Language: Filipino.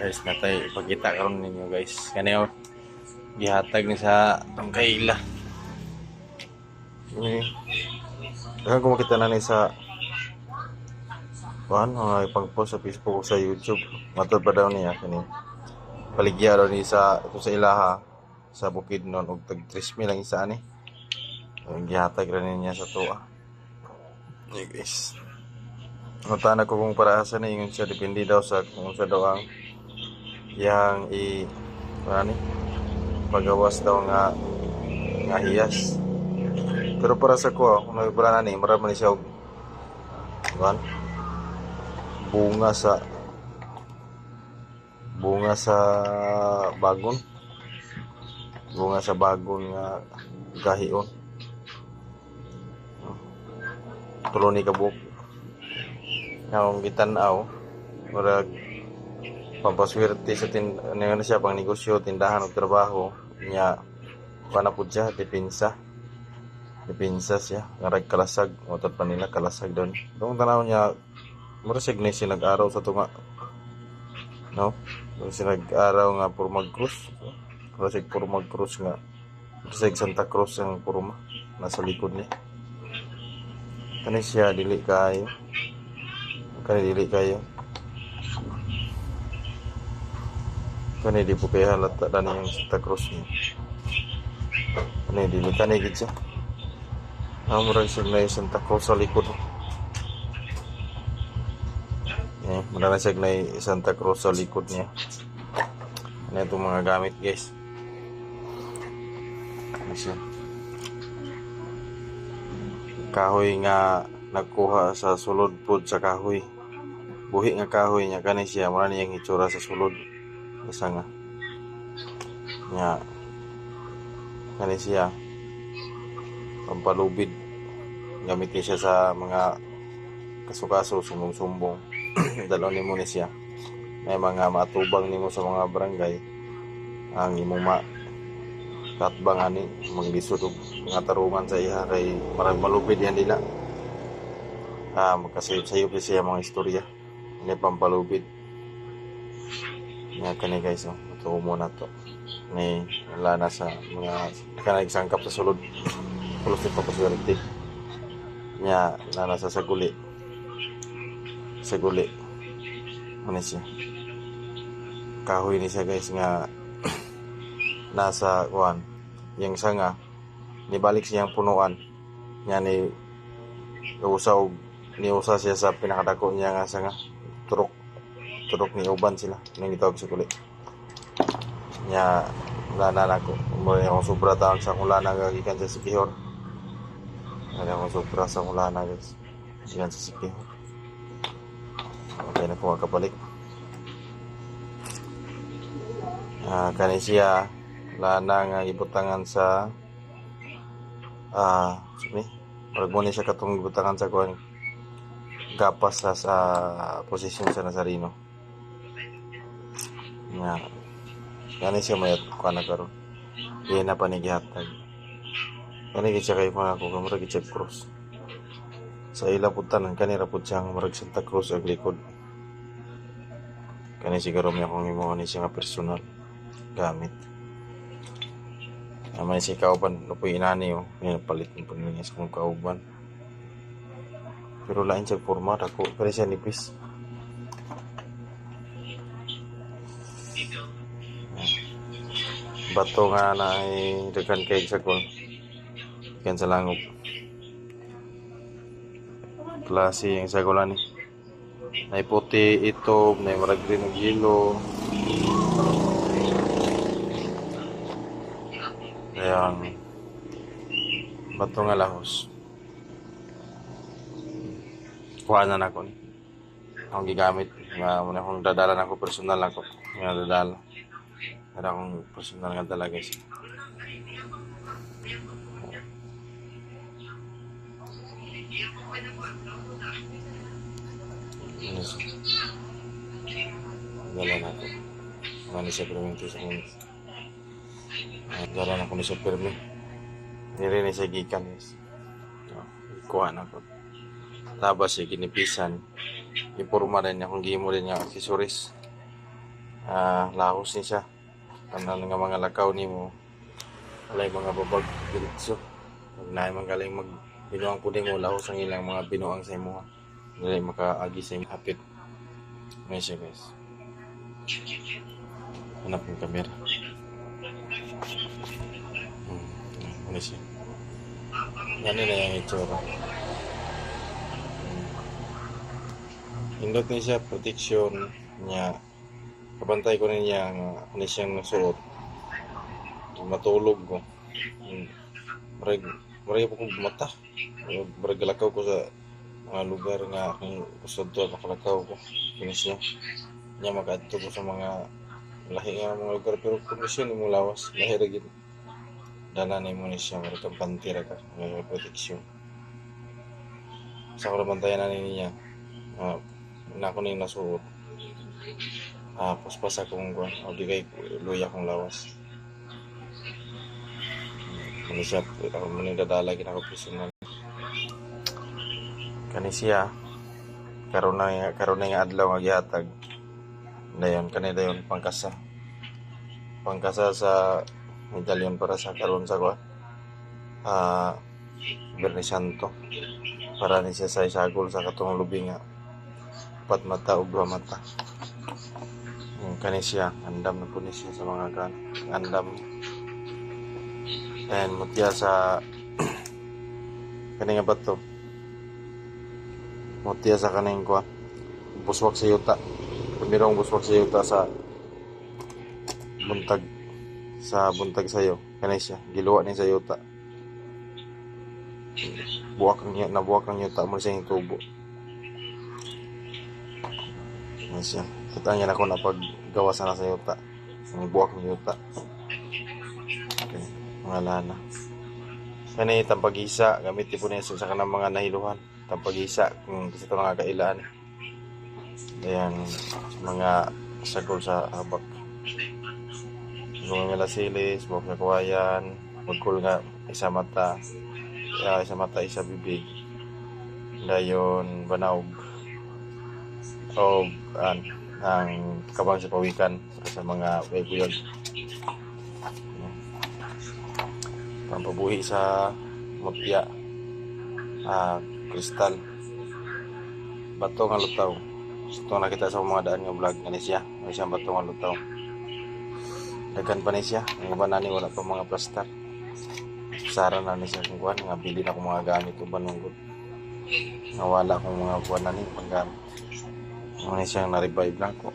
Guys, natay ipakita karon ninyo guys. Kani oh. Gihatag ni sa ang kaila. Ini. Dagan ko makita na ni sa Kuan, mga ipang-post sa Facebook sa YouTube. Matod pa daw niya kani. Paligya daw ni sa ito sa ilaha sa bukid noon og tag 3 lang isa ani. Ang gihatag ra niya sa tuwa. Ni guys. Ngunta ko kung para sa na ingon siya depende daw sa kung sa daw ang yang i ano pagawas daw nga nga hiyas. Pero para sa ko, kung na ni, marami ni siya og kuan, bunga sa bunga sa bagon. Bunga sa bagon nga gahion. Tulo ni kabuk. Nga kung gitanaw, murag pampaswerte sa tin ano na siya pang negosyo tindahan o trabaho niya kana pud siya depensa. Depensa siya. Nga rag kalasag. Motor pa nila kalasag doon. Kung tanaw niya mura sig ni nag-araw sa tunga. No? Mura siya nag-araw nga puro mag-cruise mura sig puro mag-cruise nga. Mura sig Santa Cruz ang purma. Nasa likod niya. Kani siya dili kayo. Kani dili kayo Kani di po kaya halata na yung Santa Cruz niya. Kani dili kani gid siya. Amurang siya na yung Santa Cruz sa likod. Eh, muna na siya na yung Santa Cruz sa likod niya. Ano itong mga gamit guys. Ano siya. Kahoy nga nagkuha sa sulod pod sa kahoy. Buhi nga kahoy niya kani siya muna niyang itsura sa sulod basta nga. Nga. Kani siya. Pampalubid. Gamit siya sa mga kasukaso sumbong-sumbong. Dalon ni mo ni siya. May mga matubang nimo sa mga barangay. Ang imong ma katbang ani maglisod og mga tarungan sa iha kay marag malupid yan nila. Ah magkasayop-sayop siya mga istorya. Ini pampalubid nga kani guys oh. Ito muna to. Ni wala na sa mga kanang sangkap sa sulod. Pulos ni papaswerte. Nya na nasa saguli. Saguli. Ano siya? Kahoy ni siya guys nga nasa kuan yung sanga nibalik siyang punuan nya ni usaw ni usa siya sa pinakadako niya nga sanga turok turok ni uban sila nang gitawag sa kuli nya lana na ko mo akong sobra taon sa kulana gagikan sa sikihor ano akong sobra sa kulana guys. Gikan sa sikihor okay na ko makabalik ah kani siya lana nga ibutangan sa. Ah sini. Pag mo ni siya katong ibutangan sa kuan gapas sa sa posisyon sa Nazareno nga kani siya may kuana karon diyan na panigihatag kani gid siya kay mga ko kamura gid siya cross sa ila putanan kani ra pud siyang murag Santa Cruz ag likod kani siguro may akong imo ni siya nga personal gamit Naman si kauban lupoy inani oh ngayon palit mo pa niya sa kong kauban pero lain siya forma dako pero siya nipis bato nga na ay daghan kay sa kol kan sa langop klase yung sagulan ni. Na puti ito na marag green ng yelo. Ayan. Bato nga lahos. Kuha na na ko ni. Akong gigamit nga muna akong dadala na ako personal ako nga dadala Ada akong personal nga dala guys. Yes. Dala na ako. Mga ni sa permento sa Ah, Dala na ko ni sa permi. Nire ni sa gikan. So, kuha na ko. Tapos siya ginipisan. Ipurma rin niya kung gimo rin niya accessories. Ah lahos ni siya. Tanan nga mga lakaw nimo walay mga babag diretso. Pag naay man galing mag binuang pudi mo. Lahos ang ilang mga binuang sa imo dili makaagi sa imo. Hapit. May siya guys. Hanap yung camera. Hmm, ano siya? Ganun na yung itsura. Hmm. Indot ni siya protection niya. Kabantay ko rin niya nga ano siyang nasuot. Matulog ko. Hmm. Marag, marag po kong mata. Marag galakaw ko sa mga lugar nga akong kusod to makalakaw ko. Kinis niya. Niya makaadto ko sa mga lahi nga mga lugar pero kondisyon mo lawas. Lahi ra gid dala ni mo ni siya marag kang pantira ka may protection sa tayo na niya uh, na ako na yung nasuot ah paspas akong kuhan o di luya akong lawas kani siya ako mo nang dadala gina ako personal kani siya karon na karon na yung adlaw nga gihatag dayon kani dayon pangkasa pangkasa sa medalyon para sa karon sa kuha ah Bernie Santo. Para ni siya sa isagol sa katong lubi nga upat mata ug duha mata kani andam na po ni siya sa mga kan andam and mutya sa kani nga bato mutya sa kaning kuha buswak sa yuta primerong buswak sa yuta sa buntag sa buntag sayo. Kanay siya giluwa ni sa yuta buwak ang na buwak ang yuta mo sa tubo kanay siya kita niya ako na paggawa sana sa yuta ang buwak ng yuta okay mga lana. Kanay tampagisa gamit po niya sa kanang mga nahiluhan. Tampagisa kung kasi ito nga kailan. Ayan mga sagol sa habak. Gawin nila silis, buwak sa kawayan, magkul nga isa mata, ya, isa mata, isa bibig. Dayon, banaog. O, an, ang kabang sa pawikan para sa mga webuyag. Pampabuhi sa mutya, ah, kristal. Bato nga lutaw. Ito nakita sa mga daan nga vlog nga siya. May siyang bato nga lutaw. Dagan pa ni siya. Ang iba na ni wala pa mga plastar. Sara na ni siya kung kuhan. Nga bili na akong mga gamit o banunggod. Nga wala akong mga buwan na ni paggamit. Ni siyang na-revive lang ko.